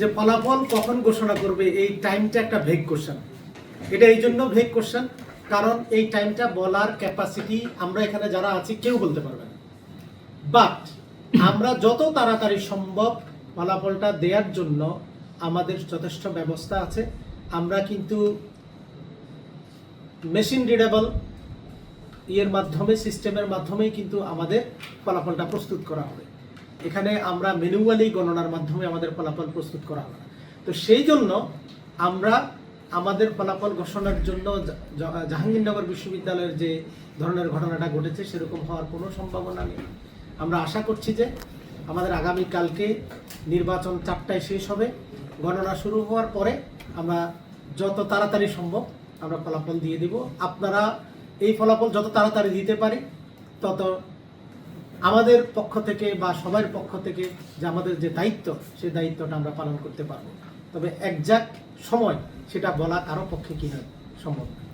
যে ফলাফল কখন ঘোষণা করবে, এই টাইমটা একটা ভেগ কোশ্চেন এটা এই জন্য ভেগ কোশ্চেন কারণ এই টাইমটা বলার ক্যাপাসিটি আমরা এখানে যারা আছি, কেউ বলতে পারবে না। বাট আমরা যত তাড়াতাড়ি সম্ভব ফলাফলটা দেওয়ার জন্য আমাদের যথেষ্ট ব্যবস্থা আছে। আমরা কিন্তু মেশিন রিডেবল ইয়ের মাধ্যমে সিস্টেমের মাধ্যমেই কিন্তু আমাদের ফলাফলটা প্রস্তুত করা হবে। এখানে আমরা ম্যানুয়ালি গণনার মাধ্যমে আমাদের ফলাফল প্রস্তুত করা না তো সেই জন্য আমরা আমাদের ফলাফল ঘোষণার জন্য জাহাঙ্গীরনগর বিশ্ববিদ্যালয়ের যে ধরনের ঘটনাটা ঘটেছে সেরকম হওয়ার কোনো সম্ভাবনা নেই। আমরা আশা করছি যে আমাদের আগামী কালকে নির্বাচন চারটায় শেষ হবে। গণনা শুরু হওয়ার পরে আমরা যত তাড়াতাড়ি সম্ভব আমরা ফলাফল দিয়ে দিব। আপনারা এই ফলাফল যত তাড়াতাড়ি দিতে পারি, তত আমাদের পক্ষ থেকে বা সবার পক্ষ থেকে যে আমাদের যে দায়িত্ব, সেই দায়িত্বটা আমরা পালন করতে পারব তবে একজাক্ট সময় সেটা বলা কারও পক্ষে কি হয় সম্ভব।